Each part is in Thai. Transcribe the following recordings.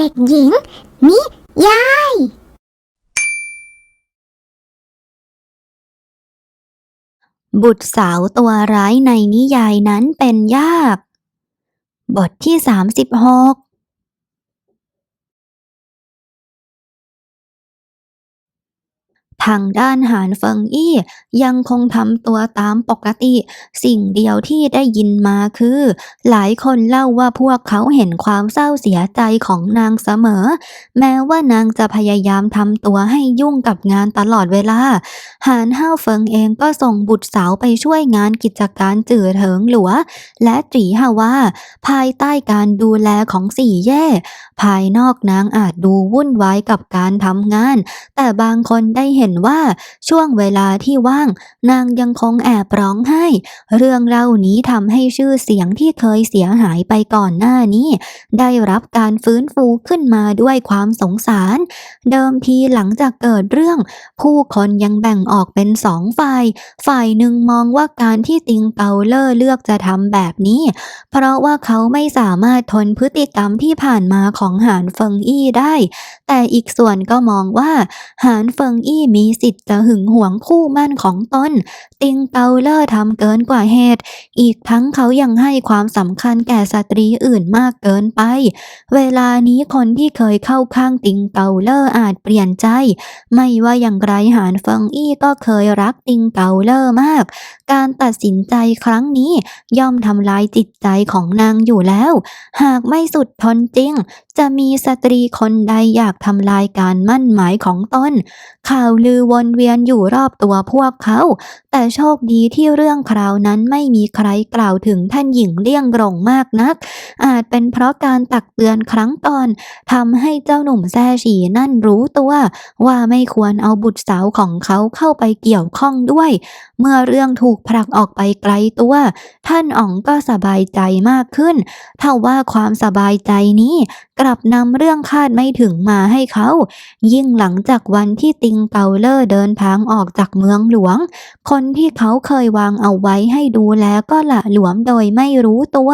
เด็กหญิง นิยาย บุตรสาวตัวร้ายในนิยายนั้นเป็นยาก บทที่36ทาางด้านหานเฟิงอี้ยังคงทำตัวตามปกติ สิ่งเดียวที่ได้ยินมาคือ หลายคนเล่าว่าพวกเขาเห็นความเศร้าเสียใจของนางเสมอ แม้ว่านางจะพยายามทำตัวให้ยุ่งกับงานตลอดเวลา หานห้าวเฟิงเองก็ส่งบุตรสาวไปช่วยงานกิจการจื่อเถิงหลัว และจีฮาว่า ภายใต้การดูแลของสี่แย่ ภายนอกนางอาจดูวุ่นวายกับการทำงาน แต่บางคนได้เห็นว่าช่วงเวลาที่ว่าง นางยังคงแอบร้องไห้ เรื่องเล่านี้ทำให้ชื่อเสียงที่เคยเสียหายไปก่อนหน้านี้ ได้รับการฟื้นฟูขึ้นมาด้วยความสงสาร เดิมทีหลังจากเกิดเรื่อง ผู้คนยังแบ่งออกเป็นสองฝ่าย ฝ่ายหนึ่งมองว่าการที่ติงเกาเลอร์เลือกจะทำแบบนี้ เพราะว่าเขาไม่สามารถทนพฤติกรรมที่ผ่านมาของหานเฟิงอี้ได้ แต่อีกส่วนก็มองว่า หานเฟิงอี้มีสิทธิ์จะหึงหวงคู่มั่นของตน ติงเกาเลอร์ทำเกินกว่าเหตุ อีกทั้งเขายังให้ความสำคัญแก่สตรีอื่นมากเกินไป เวลานี้คนที่เคยเข้าข้างติงเกาเลอร์อาจเปลี่ยนใจ ไม่ว่าอย่างไรหานเฟิงอี้ก็เคยรักติงเกาเลอร์มาก การตัดสินใจครั้งนี้ย่อมทำลายจิตใจของนางอยู่แล้ว หากไม่สุดทนจริง จะมีสตรีคนใดอยากทำลายการมั่นหมายของตนข่าวลือวนเวียนอยู่รอบตัวพวกเขาแต่โชคดีที่เรื่องคราวนั้นไม่มีใครกล่าวถึงท่านหญิงเลี่ยงกรงมากนัก อาจเป็นเพราะการตักเตือนครั้งก่อนทำให้เจ้าหนุ่มแซ่ฉีนั่นรู้ตัวว่าไม่ควรเอาบุตรสาวของเขาเข้าไปเกี่ยวข้องด้วย เมื่อเรื่องถูกผลักออกไปไกลตัว ท่านอ๋องก็สบายใจมากขึ้นเท่าว่าความสบายใจนี้กลับนำเรื่องคาดไม่ถึงมาให้เขา ยิ่งหลังจากวันที่ติงเกาเลอร์เดินทางออกจากเมืองหลวง คนที่เขาเคยวางเอาไว้ให้ดูแลก็ละหลวมโดยไม่รู้ตัว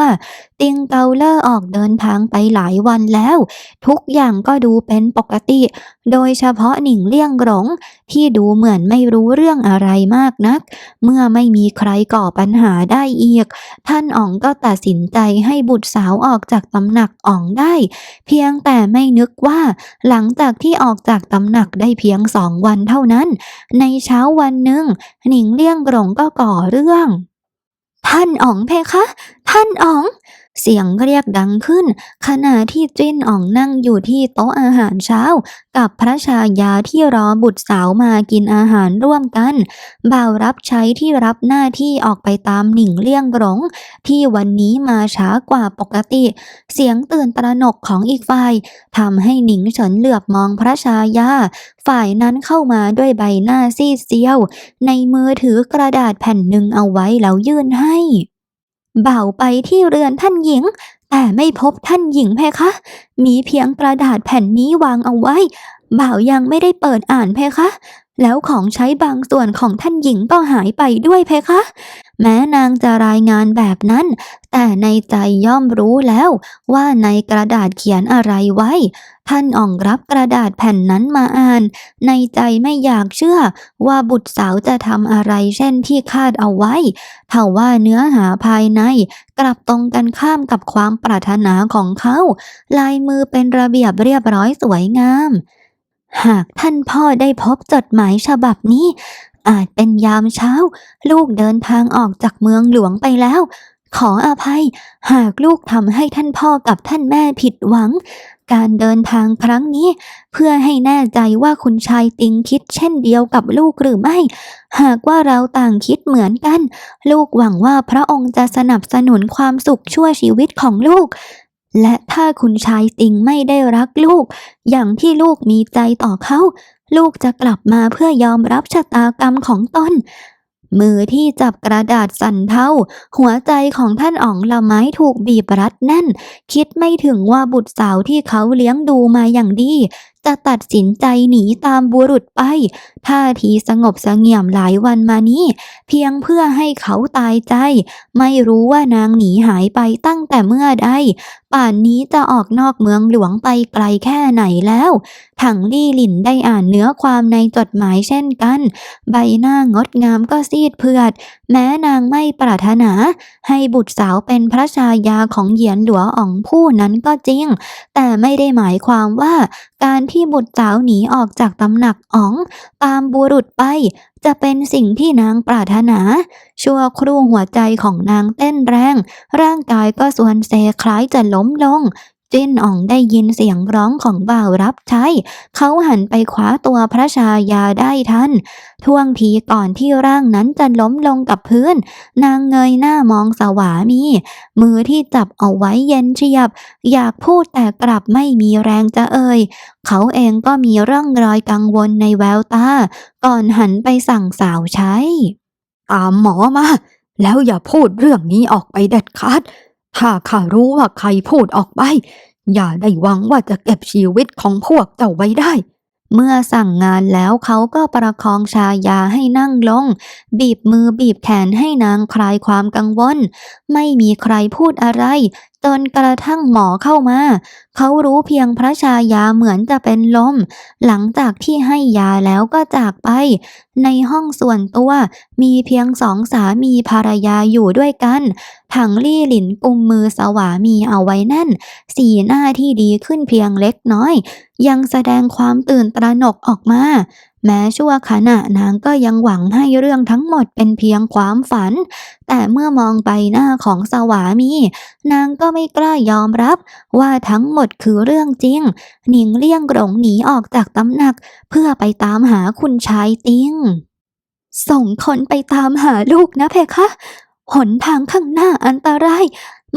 ติงเกาเลอร์ออกเดินทางไปหลายวันแล้ว ทุกอย่างก็ดูเป็นปกติ โดยเฉพาะหนิงเลี่ยงหลงที่ดูเหมือนไม่รู้เรื่องอะไรมากนัก เมื่อไม่มีใครก่อปัญหาได้อีก ท่านอ๋องก็ตัดสินใจให้บุตรสาวออกจากตำหนักอ๋องได้ เพียงแต่ไม่นึกว่า หลังจากที่ออกจากตำหนักได้เพียงสองวันเท่านั้น ในเช้าวันหนึ่งหนิงเลี่ยงหลงก็ก่อเรื่อง ท่านอ๋องเพคะ ท่านอ๋อง เสียงเรียกดังขึ้น ขณะที่จิ้นอ๋องนั่งอยู่ที่โต๊ะอาหารเช้า กับพระชายาที่รอบุตรสาวมากินอาหารร่วมกันบ่าวรับใช้ที่รับหน้าที่ออกไปตามหนิงเลี่ยงหลงที่วันนี้มาช้ากว่าปกติ เสียงตื่นตระหนกของอีกฝ่ายทำให้หนิงเฉินเหลือบมองพระชายาฝ่ายนั้นเข้ามาด้วยใบหน้าซีดเซียว ในมือถือกระดาษแผ่นหนึ่งเอาไว้แล้วยื่นให้ บ่าวไปที่เรือนท่านหญิง แต่ไม่พบท่านหญิงเพคะ มีเพียงกระดาษแผ่นนี้วางเอาไว้ บ่าวยังไม่ได้เปิดอ่านเพคะ แล้วของใช้บางส่วนของท่านหญิงก็หายไปด้วยเพคะ แม้นางจะรายงานแบบนั้น แต่ในใจย่อมรู้แล้วว่าในกระดาษเขียนอะไรไว้ ท่านอ่องรับกระดาษแผ่นนั้นมาอ่าน ในใจไม่อยากเชื่อว่าบุตรสาวจะทำอะไรเช่นที่คาดเอาไว้เท่าว่าเนื้อหาภายใน กลับตรงกันข้ามกับความปรารถนาของเขา ลายมือเป็นระเบียบเรียบร้อยสวยงาม หากท่านพ่อได้พบจดหมายฉบับนี้ อาจเป็นยามเช้า ลูกเดินทางออกจากเมืองหลวงไปแล้ว ขออภัย หากลูกทำให้ท่านพ่อกับท่านแม่ผิดหวัง การเดินทางครั้งนี้ เพื่อให้แน่ใจว่าคุณชายติงคิดเช่นเดียวกับลูกหรือไม่ หากว่าเราต่างคิดเหมือนกัน ลูกหวังว่าพระองค์จะสนับสนุนความสุขชั่วชีวิตของลูก และถ้าคุณชายติงไม่ได้รักลูก อย่างที่ลูกมีใจต่อเขา ลูกจะกลับมาเพื่อยอมรับชะตากรรมของตนมือที่จับกระดาษสั่นเทาหัวใจของท่านอ๋องละไม้ถูกบีบรัดแน่น คิดไม่ถึงว่าบุตรสาวที่เขาเลี้ยงดูมาอย่างดี จะตัดสินใจหนีตามบุรุษไป ท่าทีสงบเสงี่ยมหลายวันมานี้ เพียงเพื่อให้เขาตายใจ ไม่รู้ว่านางหนีหายไปตั้งแต่เมื่อใดป่านนี้จะออกนอกเมืองหลวงไปไกลแค่ไหนแล้ว ถังลี่หลินได้อ่านเนื้อความในจดหมายเช่นกัน ใบหน้างดงามก็ซีดเผือด แม้นางไม่ปรารถนา ให้บุตรสาวเป็นพระชายาของเหยียนหลัวอ๋องผู้นั้นก็จริง แต่ไม่ได้หมายความว่าการทบุตรสาวหนีออกจากตำหนักอ๋อง ตามบุรุษไป จะเป็นสิ่งที่นางปรารถนา ชั่วครู่หัวใจของนางเต้นแรง ร่างกายก็ส่วนเซคล้ายจะล้มลง จิ้นอ่องได้ยินเสียงร้องของบ่าวรับใช้ เขาหันไปคว้าตัวพระชายาได้ทันท่วงทีก่อนที่ร่างนั้นจะล้มลงกับพื้น นางเงยหน้ามองสวามี มือที่จับเอาไว้เย็นเฉียบ อยากพูดแต่กลับไม่มีแรงจะเอ่ย เขาเองก็มีร่องรอยกังวลในแววตา ก่อนหันไปสั่งสาวใช้ ตามหมอมา แล้วอย่าพูดเรื่องนี้ออกไปเด็ดขาด ถ้าข้ารู้ว่าใครพูดออกไป อย่าได้หวังว่าจะเก็บชีวิตของพวกเจ้าไว้ได้ เมื่อสั่งงานแล้วเขาก็ประคองชายาให้นั่งลง บีบมือบีบแขนให้นางคลายความกังวล ไม่มีใครพูดอะไร จนกระทั่งหมอเข้ามา เขารู้เพียงพระชายาเหมือนจะเป็นลม หลังจากที่ให้ยาแล้วก็จากไป ในห้องส่วนตัวมีเพียงสองสามีภรรยาอยู่ด้วยกัน ถังลี่หลินกุมมือสวามีเอาไว้แน่น สีหน้าที่ดีขึ้นเพียงเล็กน้อย ยังแสดงความตื่นตระหนกออกมา แม้ชั่วขณะนางก็ยังหวังให้เรื่องทั้งหมดเป็นเพียงความฝัน แต่เมื่อมองใบหน้าของสวามี นางก็ไม่กล้ายอมรับ ว่าทั้งหมดคือเรื่องจริง หนิงเลี่ยงหลงหนีออกจากตำหนัก เพื่อไปตามหาคุณชายติ้ง ส่งคนไปตามหาลูกนะเพคะหนทางข้างหน้าอันตราย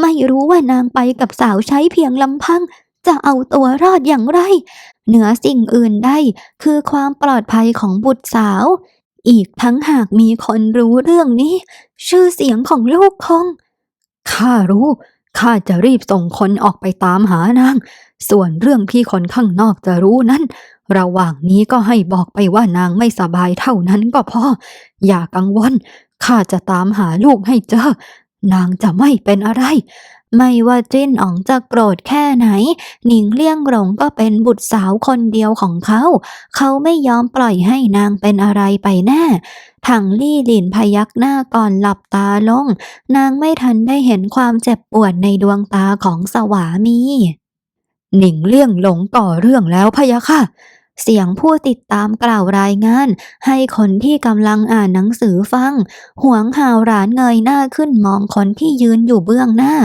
ไม่รู้ว่านางไปกับสาวใช้เพียงลำพัง จะเอาตัวรอดอย่างไร เหนือสิ่งอื่นใดคือความปลอดภัยของบุตรสาว อีกทั้งหากมีคนรู้เรื่องนี้ ชื่อเสียงของลูกคงข้ารู้ข้าจะรีบส่งคนออกไปตามหานาง ส่วนเรื่องที่คนข้างนอกจะรู้นั้น ระหว่างนี้ก็ให้บอกไปว่านางไม่สบายเท่านั้นก็พอ อย่ากังวล ข้าจะตามหาลูกให้เจอ นางจะไม่เป็นอะไร ไม่ว่าจิ้นอ๋องจะโกรธแค่ไหน หนิงเลี่ยงหลงก็เป็นบุตรสาวคนเดียวของเขา เขาไม่ยอมปล่อยให้นางเป็นอะไรไปแน่ถังลี่หลินพยักหน้าก่อนหลับตาลง นางไม่ทันได้เห็นความเจ็บปวดในดวงตาของสวามี หนิงเลี่ยงหลงก่อเรื่องแล้วพะยะค่ะ เสียงผู้ติดตามกล่าวรายงาน ให้คนที่กำลังอ่านหนังสือฟัง หวงหาวหรานเงยหน้าขึ้นมองคนที่ยืนอยู่เบื้องหน้า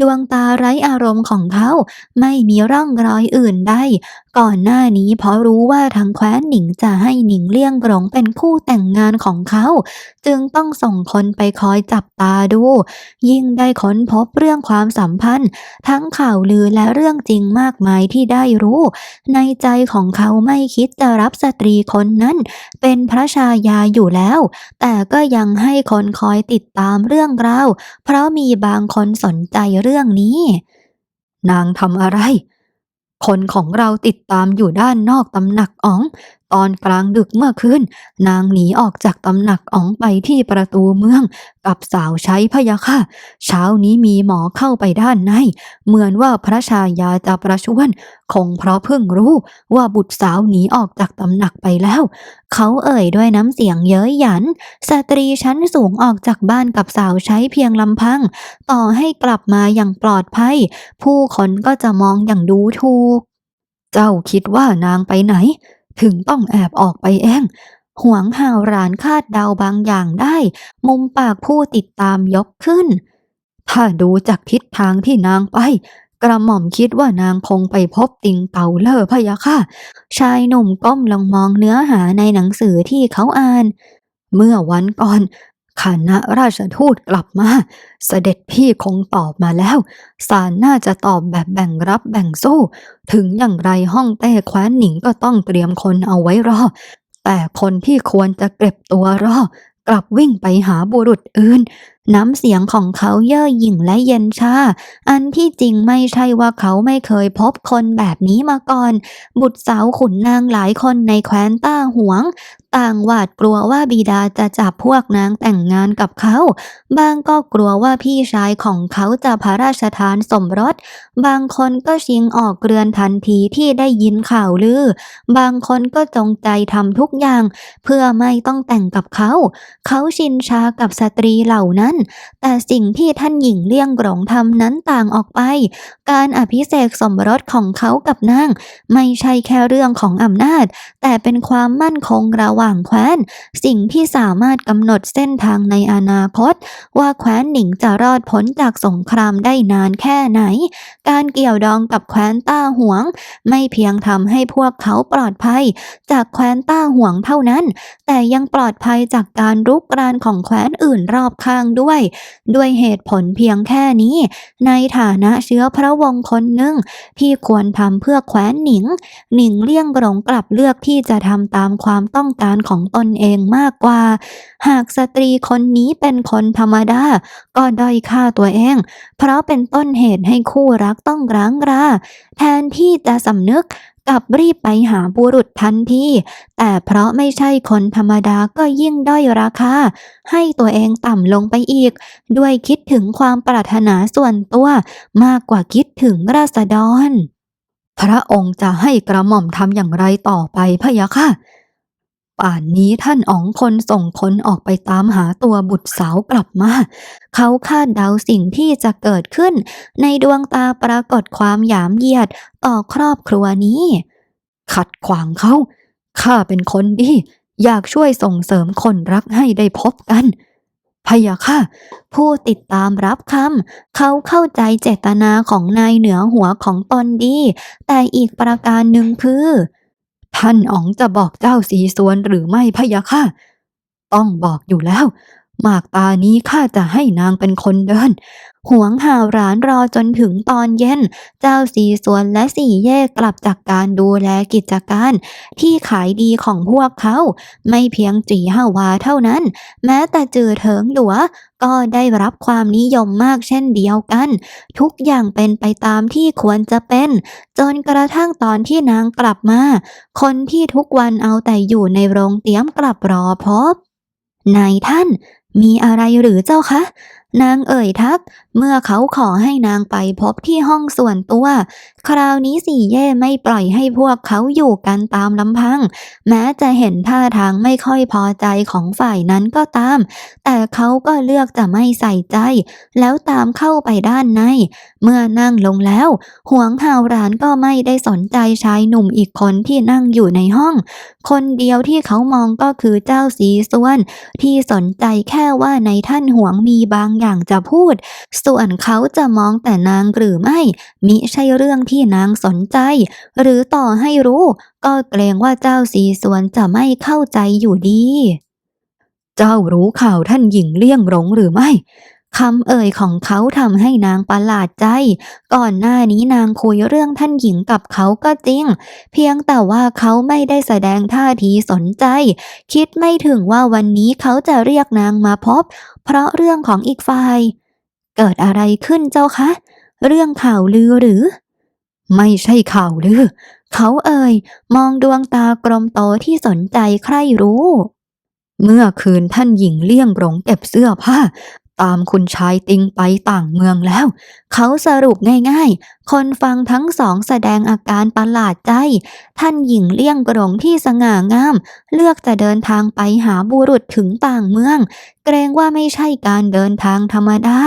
ดวงตาไร้อารมณ์ของเขา ไม่มีร่องรอยอื่นใด ก่อนหน้านี้เพราะรู้ว่าทางแคว้นหนิงจะให้หนิงเลี่ยงหลงเป็นคู่แต่งงานของเขา จึงต้องส่งคนไปคอยจับตาดู ยิ่งได้ค้นพบเรื่องความสัมพันธ์ ทั้งข่าวลือและเรื่องจริงมากมายที่ได้รู้ ในใจของเขาไม่คิดจะรับสตรีคนนั้น เป็นพระชายาอยู่แล้ว แต่ก็ยังให้คนคอยติดตามเรื่องราวเพราะมีบางคนสนใจเรื่องนี้ นางทำอะไร คนของเราติดตามอยู่ด้านนอกตำหนักอ๋อง ตอนกลางดึกเมื่อคืนนางหนีออกจากตำหนักอ๋องไปที่ประตูเมือง กับสาวใช้พยะค่ะ เช้านี้มีหมอเข้าไปด้านใน เหมือนว่าพระชายาจะประชวรคงเพราะเพิ่งรู้ว่าบุตรสาวหนีออกจากตำหนักไปแล้ว เขาเอ่ยด้วยน้ำเสียงเย้ยหยัน สตรีชั้นสูงออกจากบ้านกับสาวใช้เพียงลำพัง ต่อให้กลับมาอย่างปลอดภัย ผู้คนก็จะมองอย่างดูถูก เจ้าคิดว่านางไปไหน ถึงต้องแอบออกไปเองหวงหาวรานคาดเดาบางอย่างได้ มุมปากผู้ติดตามยกขึ้น ถ้าดูจากทิศทางที่นางไป กระหม่อมคิดว่านางคงไปพบติงเต่าเลอพะยะค่ะ ชายหนุ่มก้มลงมองเนื้อหาในหนังสือที่เขาอ่าน เมื่อวันก่อน คณะราชทูตกลับมา เสด็จพี่คงตอบมาแล้วศาลน่าจะตอบแบบแบ่งรับแบ่งสู้ ถึงอย่างไรห้องเต้แคว้นหนิงก็ต้องเตรียมคนเอาไว้รอ แต่คนที่ควรจะเก็บตัวรอ กลับวิ่งไปหาบุรุษอื่น น้ำเสียงของเขาเย่อหยิ่งและเย็นชา อันที่จริงไม่ใช่ว่าเขาไม่เคยพบคนแบบนี้มาก่อน บุตรสาวขุนนางหลายคนในแคว้นต้าหวง ต่างหวาดกลัวว่าบิดาจะจับพวกนางแต่งงานกับเขา บางก็กลัวว่าพี่ชายของเขาจะพระราชทานสมรส บางคนก็ชิงออกเรือนทันทีที่ได้ยินข่าวลือ บางคนก็จงใจทำทุกอย่าง เพื่อไม่ต้องแต่งกับเขา เขาชินชากับสตรีเหล่านั้นแต่สิ่งที่ท่านหญิงเลี่ยงหลงทำนั้นต่างออกไป การอภิเษกสมรสของเขากับนาง ไม่ใช่แค่เรื่องของอำนาจ แต่เป็นความมั่นคงระหว่างแคว้น สิ่งที่สามารถกำหนดเส้นทางในอนาคต ว่าแคว้นหนิงจะรอดพ้นจากสงครามได้นานแค่ไหน การเกี่ยวดองกับแคว้นต้าหวง ไม่เพียงทำให้พวกเขาปลอดภัย จากแคว้นต้าหวงเท่านั้น แต่ยังปลอดภัยจากการรุกรานของแคว้นอื่นรอบข้างด้วยด้วยเหตุผลเพียงแค่นี้ ในฐานะเชื้อพระวงศ์คนหนึ่งที่ควรทำเพื่อแคว้นหนิง หนิงเลี่ยงหลงกลับเลือกที่จะทำตามความต้องการของตนเองมากกว่า หากสตรีคนนี้เป็นคนธรรมดา ก็ด้อยค่าตัวเอง เพราะเป็นต้นเหตุให้คู่รักต้องร้างรา แทนที่จะสำนึก กลับรีบไปหาบุรุษทันที แต่เพราะไม่ใช่คนธรรมดาก็ยิ่งด้อยราคา ให้ตัวเองต่ำลงไปอีก ด้วยคิดถึงความปรารถนาส่วนตัว มากกว่าคิดถึงราษฎร พระองค์จะให้กระหม่อมทำอย่างไรต่อไปพะยะค่ะ ป่านนี้ท่านอ๋องคนส่งคนออกไปตามหาตัวบุตรสาวกลับมา เขาคาดเดาสิ่งที่จะเกิดขึ้น ในดวงตาปรากฏความหยามเหยียดต่อครอบครัวนี้ ขัดขวางเขาข้าเป็นคนดี อยากช่วยส่งเสริมคนรักให้ได้พบกันพะยะค่ะ ผู้ติดตามรับคำเขาเข้าใจเจตนาของนายเหนือหัวของตนดี แต่อีกประการหนึ่งคือ ท่านอ๋องจะบอกเจ้าสีสวนหรือไม่พะยะค่ะ ต้องบอกอยู่แล้ว หมากตานี้ข้าจะให้นางเป็นคนเดิน หวงหาวร้านรอจนถึงตอนเย็น เจ้าสีสวนและสี่แยกกลับจากการดูแลกิจการ ที่ขายดีของพวกเขา ไม่เพียงจีฮาวาเท่านั้น แม้แต่จือเถิงหลัวก็ได้รับความนิยมมากเช่นเดียวกัน ทุกอย่างเป็นไปตามที่ควรจะเป็น จนกระทั่งตอนที่นางกลับมา คนที่ทุกวันเอาแต่อยู่ในโรงเตรียมกลับรอพบนายท่าน มีอะไรหรือเจ้าคะ นางเอ่ยทัก เมื่อเขาขอให้นางไปพบที่ห้องส่วนตัว คราวนี้สี่เย่ไม่ปล่อยให้พวกเขาอยู่กันตามลำพัง แม้จะเห็นท่าทางไม่ค่อยพอใจของฝ่ายนั้นก็ตาม แต่เขาก็เลือกจะไม่ใส่ใจ แล้วตามเข้าไปด้านใน เมื่อนั่งลงแล้ว หวงหาวรานก็ไม่ได้สนใจชายหนุ่มอีกคนที่นั่งอยู่ในห้อง คนเดียวที่เขามองก็คือเจ้าสีส่วน ที่สนใจแค่ว่าในท่านหวงมีบางอย่างจะพูด ส่วนเขาจะมองแต่นางหรือไม่ มิใช่เรื่องที่นางสนใจ หรือต่อให้รู้ ก็เกรงว่าเจ้าสีส่วนจะไม่เข้าใจอยู่ดี เจ้ารู้ข่าวท่านหญิงเลี่ยงหลงหรือไม่ คำเอ่ยของเขาทำให้นางประหลาดใจ ก่อนหน้านี้นางคุยเรื่องท่านหญิงกับเขาก็จริง เพียงแต่ว่าเขาไม่ได้แสดงท่าทีสนใจ คิดไม่ถึงว่าวันนี้เขาจะเรียกนางมาพบ เพราะเรื่องของอีกฝ่าย เกิดอะไรขึ้นเจ้าคะ เรื่องข่าวลือหรือ ไม่ใช่ข่าวลือ เขาเอ่ย มองดวงตากลมโตที่สนใจใครรู้เมื่อคืนท่านหญิงเลี่ยงหลงเก็บเสื้อผ้า ตามคุณชายติงไปต่างเมืองแล้ว เขาสรุปง่ายๆ คนฟังทั้งสองแสดงอาการประหลาดใจ ท่านหญิงเลี่ยงหลงที่สง่างาม เลือกจะเดินทางไปหาบุรุษถึงต่างเมือง เกรงว่าไม่ใช่การเดินทางธรรมดา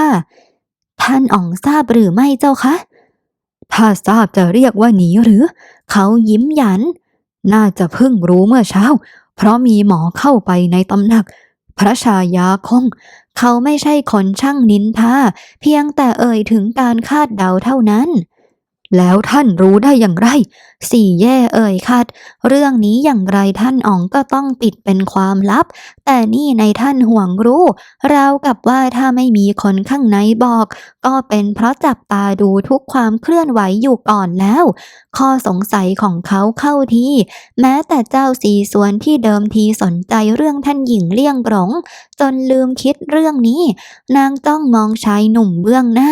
ท่านอ๋องทราบหรือไม่เจ้าคะ ถ้าทราบจะเรียกว่าหนีหรือ เขายิ้มหยัน น่าจะเพิ่งรู้เมื่อเช้า เพราะมีหมอเข้าไปในตำหนักพระชายาคง เขาไม่ใช่คนช่างนินทาเพียงแต่เอ่ยถึงการคาดเดาเท่านั้น แล้วท่านรู้ได้อย่างไรสี่แย่เอ่ยคัด เรื่องนี้อย่างไรท่านอ๋องก็ต้องปิดเป็นความลับ แต่นี่ในท่านห่วงรู้ ราวกับว่าถ้าไม่มีคนข้างในบอก ก็เป็นเพราะจับตาดูทุกความเคลื่อนไหวอยู่ก่อนแล้ว ข้อสงสัยของเขาเข้าทีแม้แต่เจ้าสีสวนที่เดิมทีสนใจเรื่องท่านหญิงเลี่ยงหลงจนลืมคิดเรื่องนี้ นางจ้องมองชายหนุ่มเบื้องหน้า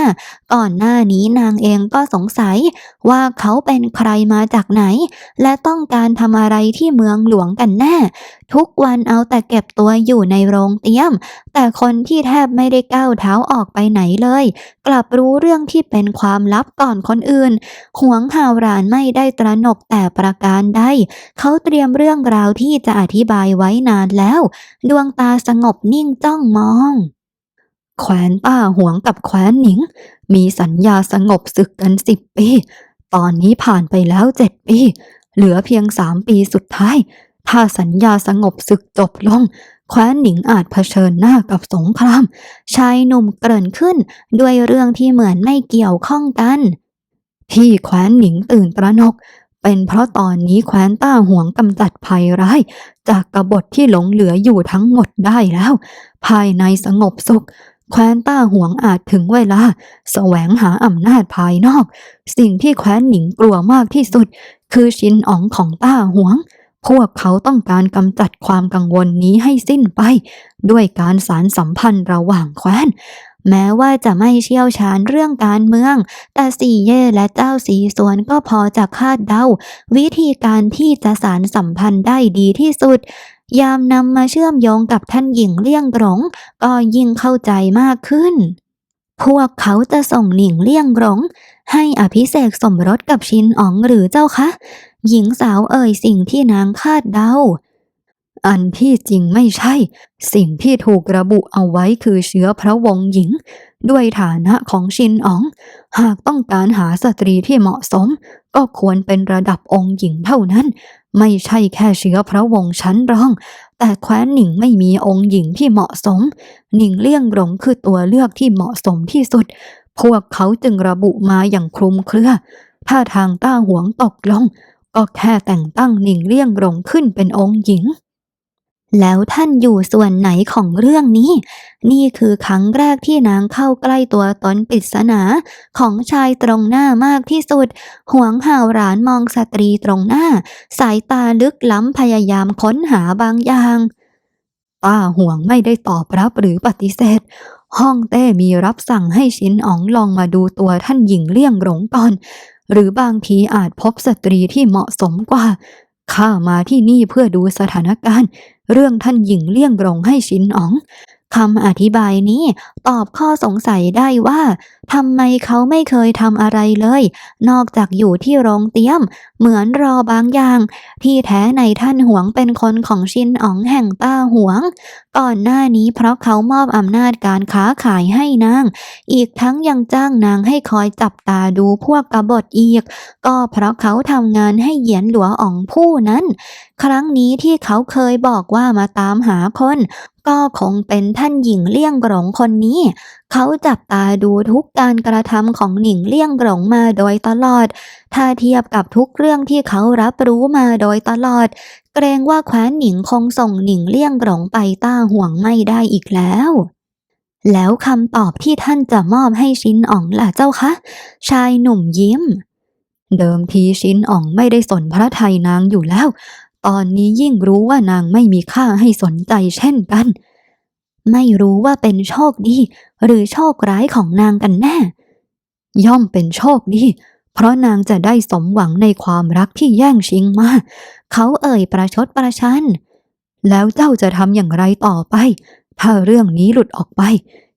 ก่อนหน้านี้นางเองก็สงสัยว่าเขาเป็นใครมาจากไหน และต้องการทำอะไรที่เมืองหลวงกันแน่ ทุกวันเอาแต่เก็บตัวอยู่ในโรงเตี้ยม แต่คนที่แทบไม่ได้ก้าวเท้าออกไปไหนเลย กลับรู้เรื่องที่เป็นความลับก่อนคนอื่น หวงหาวรานไม่ได้ตระหนกแต่ประการใดเขาเตรียมเรื่องราวที่จะอธิบายไว้นานแล้ว ดวงตาสงบนิ่งจ้องมองแคว้นต้าหวงกับแคว้นหนิง มีสัญญาสงบศึกกันสิบปี ตอนนี้ผ่านไปแล้วเจ็ดปี เหลือเพียงสามปีสุดท้าย ถ้าสัญญาสงบศึกจบลง แคว้นหนิงอาจเผชิญหน้ากับสงคราม ชายหนุ่มเกริ่นขึ้น ด้วยเรื่องที่เหมือนไม่เกี่ยวข้องกัน ที่แคว้นหนิงตื่นตระหนก เป็นเพราะตอนนี้แคว้นต้าห่วงกำจัดภัยร้าย จากกบฏที่หลงเหลืออยู่ทั้งหมดได้แล้ว ภายในสงบสุข แคว้นต้าหวงอาจถึงเวลาแสวงหาอำนาจภายนอก สิ่งที่แคว้นหนิงกลัวมากที่สุด คือชินอ๋องของต้าหวง พวกเขาต้องการกำจัดความกังวลนี้ให้สิ้นไป ด้วยการสารสัมพันธ์ระหว่างแคว้นแม้ว่าจะไม่เชี่ยวชาญเรื่องการเมือง แต่สี่เย่และเจ้าสีสวนก็พอจะคาดเดา วิธีการที่จะสารสัมพันธ์ได้ดีที่สุด ยามนำมาเชื่อมโยงกับท่านหญิงเลี่ยงหลงก็ยิ่งเข้าใจมากขึ้น พวกเขาจะส่งหนิงเลี่ยงหลงให้อภิเษกสมรสกับชินอ๋องหรือเจ้าคะ หญิงสาวเอ่ยสิ่งที่นางคาดเดาอันที่จริงไม่ใช่ สิ่งที่ถูกระบุเอาไว้คือเชื้อพระวงศ์หญิง ด้วยฐานะของชินอ๋อง หากต้องการหาสตรีที่เหมาะสม ก็ควรเป็นระดับองค์หญิงเท่านั้น ไม่ใช่แค่เชื้อพระวงศ์ชั้นรอง แต่แคว้นหนิงไม่มีองค์หญิงที่เหมาะสม หนิงเลี่ยงหลงคือตัวเลือกที่เหมาะสมที่สุด พวกเขาจึงระบุมาอย่างคลุมเครือ ถ้าทางต้าหวงตกลงก็แค่แต่งตั้งหนิงเลี่ยงหลงขึ้นเป็นองค์หญิง แล้วท่านอยู่ส่วนไหนของเรื่องนี้ นี่คือครั้งแรกที่นางเข้าใกล้ตัวตนปริศนาของชายตรงหน้ามากที่สุด หวงห่าวหรานมองสตรีตรงหน้า สายตาลึกล้ำพยายามค้นหาบางอย่างป้าห่วงไม่ได้ตอบรับหรือปฏิเสธ ห้องเต้มีรับสั่งให้ชินอ๋องลองมาดูตัวท่านหญิงเลี่ยงหลงก่อน หรือบางทีอาจพบสตรีที่เหมาะสมกว่า ข้ามาที่นี่เพื่อดูสถานการณ์ เรื่องท่านหญิงเลี่ยงรงให้ชินอ๋องคำอธิบายนี้ตอบข้อสงสัยได้ว่าทำไมเขาไม่เคยทำอะไรเลย นอกจากอยู่ที่โรงเตี้ยม เหมือนรอบางอย่าง ที่แท้ในท่านหวงเป็นคนของชินอ๋องแห่งต้าหวง ก่อนหน้านี้เพราะเขามอบอำนาจการค้าขายให้นาง อีกทั้งยังจ้างนางให้คอยจับตาดูพวกกบฏอีก ก็เพราะเขาทำงานให้เหยียนหลัวอ๋องผู้นั้น ครั้งนี้ที่เขาเคยบอกว่ามาตามหาคน ก็คงเป็นท่านหญิงเลี่ยงหลงคนนี้ เขาจับตาดูทุกการกระทำของหนิงเลี่ยงหลงมาโดยตลอด ถ้าเทียบกับทุกเรื่องที่เขารับรู้มาโดยตลอด เกรงว่าแคว้นหนิงคงส่งหนิงเลี่ยงหลงไปต้าห่วงไม่ได้อีกแล้ว แล้วคำตอบที่ท่านจะมอบให้ชินอ๋องล่ะเจ้าคะ ชายหนุ่มยิ้ม เดิมทีชินอ๋องไม่ได้สนพระไทยนางอยู่แล้ว ตอนนี้ยิ่งรู้ว่านางไม่มีค่าให้สนใจเช่นกัน ไม่รู้ว่าเป็นโชคดี หรือโชคร้ายของนางกันแน่ ย่อมเป็นโชคดี เพราะนางจะได้สมหวังในความรักที่แย่งชิงมา เขาเอ่ยประชดประชัน แล้วเจ้าจะทำอย่างไรต่อไป ถ้าเรื่องนี้หลุดออกไป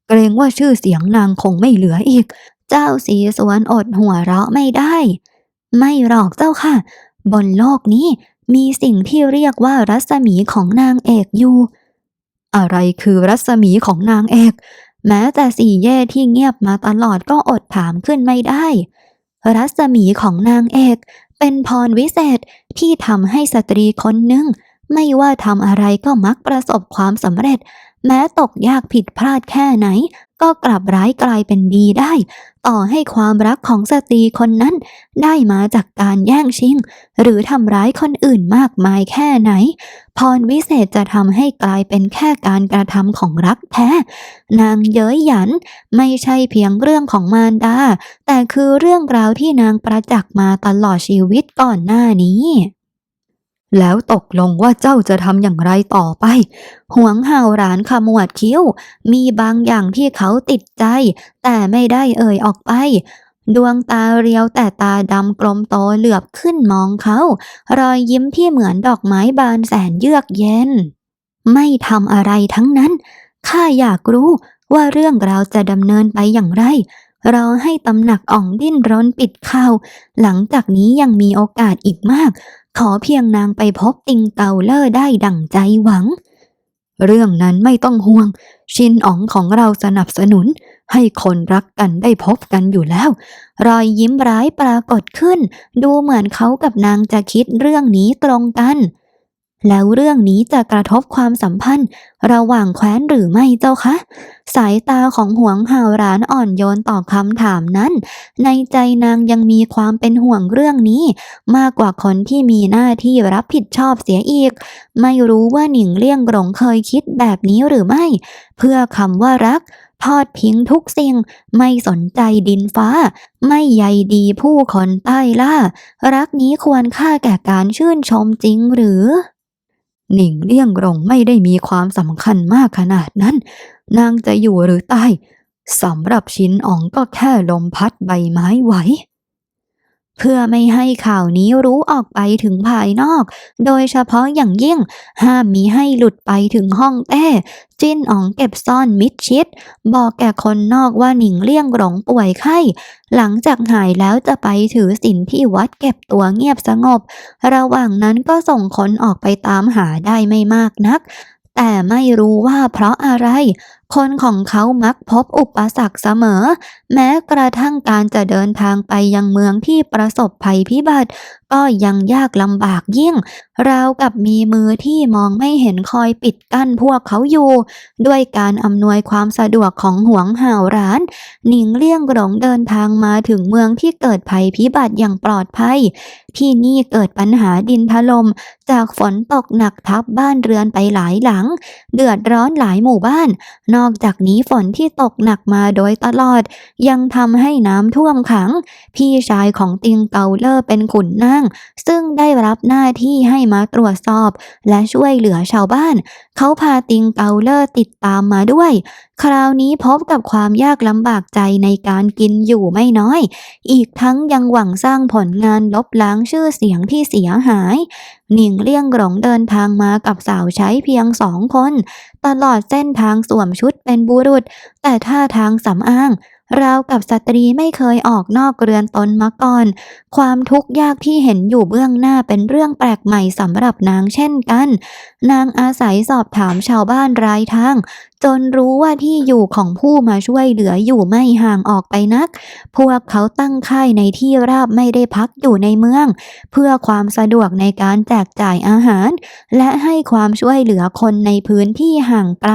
เกรงว่าชื่อเสียงนางคงไม่เหลืออีก เจ้าสีสวนอดหัวเราะไม่ได้ ไม่หรอกเจ้าค่ะ บนโลกนี้มีสิ่งที่เรียกว่ารัศมีของนางเอกอยู่ อะไรคือรัศมีของนางเอก แม้แต่สี่แย่ที่เงียบมาตลอดก็อดถามขึ้นไม่ได้ รัศมีของนางเอก เป็นพรวิเศษที่ทำให้สตรีคนหนึ่ง ไม่ว่าทำอะไรก็มักประสบความสำเร็จ แม้ตกยากผิดพลาดแค่ไหน ก็กลับร้ายกลายเป็นดีได้ ต่อให้ความรักของสตรีคนนั้น ได้มาจากการแย่งชิง หรือทำร้ายคนอื่นมากมายแค่ไหน พรวิเศษจะทำให้กลายเป็นแค่การกระทำของรักแท้ นางเย้ยหยันไม่ใช่เพียงเรื่องของมารดา แต่คือเรื่องราวที่นางประจักษ์มาตลอดชีวิตก่อนหน้านี้ แล้วตกลงว่าเจ้าจะทำอย่างไรต่อไป หวงเห่าร้านขมวดคิ้ว มีบางอย่างที่เขาติดใจ แต่ไม่ได้เอ่ยออกไป ดวงตาเรียวแต่ตาดำกลมโตเหลือบขึ้นมองเขา รอยยิ้มที่เหมือนดอกไม้บานแสนเยือกเย็น ไม่ทำอะไรทั้งนั้น ข้าอยากรู้ว่าเรื่องราวจะดำเนินไปอย่างไรเราให้ตำหนักอ่องดิ้นรนปิดข่าว หลังจากนี้ยังมีโอกาสอีกมาก ขอเพียงนางไปพบติงเตาเลอร์ได้ดั่งใจหวัง เรื่องนั้นไม่ต้องห่วง ชินอ๋องของเราสนับสนุน ให้คนรักกันได้พบกันอยู่แล้ว รอยยิ้มร้ายปรากฏขึ้น ดูเหมือนเขากับนางจะคิดเรื่องนี้ตรงกัน แล้วเรื่องนี้จะกระทบความสัมพันธ์ ระหว่างแคว้นหรือไม่เจ้าคะ สายตาของหวงหาวร้านอ่อนโยนต่อคำถามนั้น ในใจนางยังมีความเป็นห่วงเรื่องนี้ มากกว่าคนที่มีหน้าที่รับผิดชอบเสียอีก ไม่รู้ว่าหนิงเลี่ยงหลงเคยคิดแบบนี้หรือไม่ เพื่อคำว่ารักทอดทิ้งทุกสิ่ง ไม่สนใจดินฟ้า ไม่ใยดีผู้คนใต้ล่า รักนี้ควรค่าแก่การชื่นชมจริงหรือ หนิงเลี่ยงหลงไม่ได้มีความสำคัญมากขนาดนั้น นางจะอยู่หรือตายสำหรับชินอ๋องก็แค่ลมพัดใบไม้ไหว เพื่อไม่ให้ข่าวนี้รู้ออกไปถึงภายนอก โดยเฉพาะอย่างยิ่ง ห้ามมีให้หลุดไปถึงห้องแต้จิ้นอ๋องเก็บซ่อนมิดชิด บอกแก่คนนอกว่าหนิงเลี่ยงหลงป่วยไข้ หลังจากหายแล้วจะไปถือศีลที่วัดเก็บตัวเงียบสงบ ระหว่างนั้นก็ส่งคนออกไปตามหาได้ไม่มากนัก แต่ไม่รู้ว่าเพราะอะไร คนของเขามักพบอุปสรรคเสมอ แม้กระทั่งการจะเดินทางไปยังเมืองที่ประสบภัยพิบัติ ก็ยังยากลำบากยิ่ง ราวกับมีมือที่มองไม่เห็นคอยปิดกั้นพวกเขาอยู่ ด้วยการอำนวยความสะดวกของห่วงห่าวร้าน หนิงเลี่ยงหลงเดินทางมาถึงเมืองที่เกิดภัยพิบัติอย่างปลอดภัย ที่นี่เกิดปัญหาดินถล่มจากฝนตกหนักทับบ้านเรือนไปหลายหลัง เดือดร้อนหลายหมู่บ้านนอกจากนี้ฝนที่ตกหนักมาโดยตลอด ยังทำให้น้ำท่วมขัง พี่ชายของติงเกาเลอร์เป็นขุนนางซึ่งได้รับหน้าที่ให้มาตรวจสอบ และช่วยเหลือชาวบ้าน เขาพาติงเกาเลอร์ติดตามมาด้วย คราวนี้พบกับความยากลำบากใจในการกินอยู่ไม่น้อย อีกทั้งยังหวังสร้างผลงานลบล้างชื่อเสียงที่เสียหาย หนิงเลี่ยงหลงเดินทางมากับสาวใช้เพียงสองคน ตลอดเส้นทางสวมชุดเป็นบุรุษ แต่ท่าทางสำอาง ราวกับสตรีไม่เคยออกนอกเรือนตนมาก่อน ความทุกข์ยากที่เห็นอยู่เบื้องหน้าเป็นเรื่องแปลกใหม่สำหรับนางเช่นกัน นางอาศัยสอบถามชาวบ้านรายทาง จนรู้ว่าที่อยู่ของผู้มาช่วยเหลืออยู่ไม่ห่างออกไปนัก พวกเขาตั้งค่ายในที่ราบไม่ได้พักอยู่ในเมือง เพื่อความสะดวกในการแจกจ่ายอาหาร และให้ความช่วยเหลือคนในพื้นที่ห่างไกล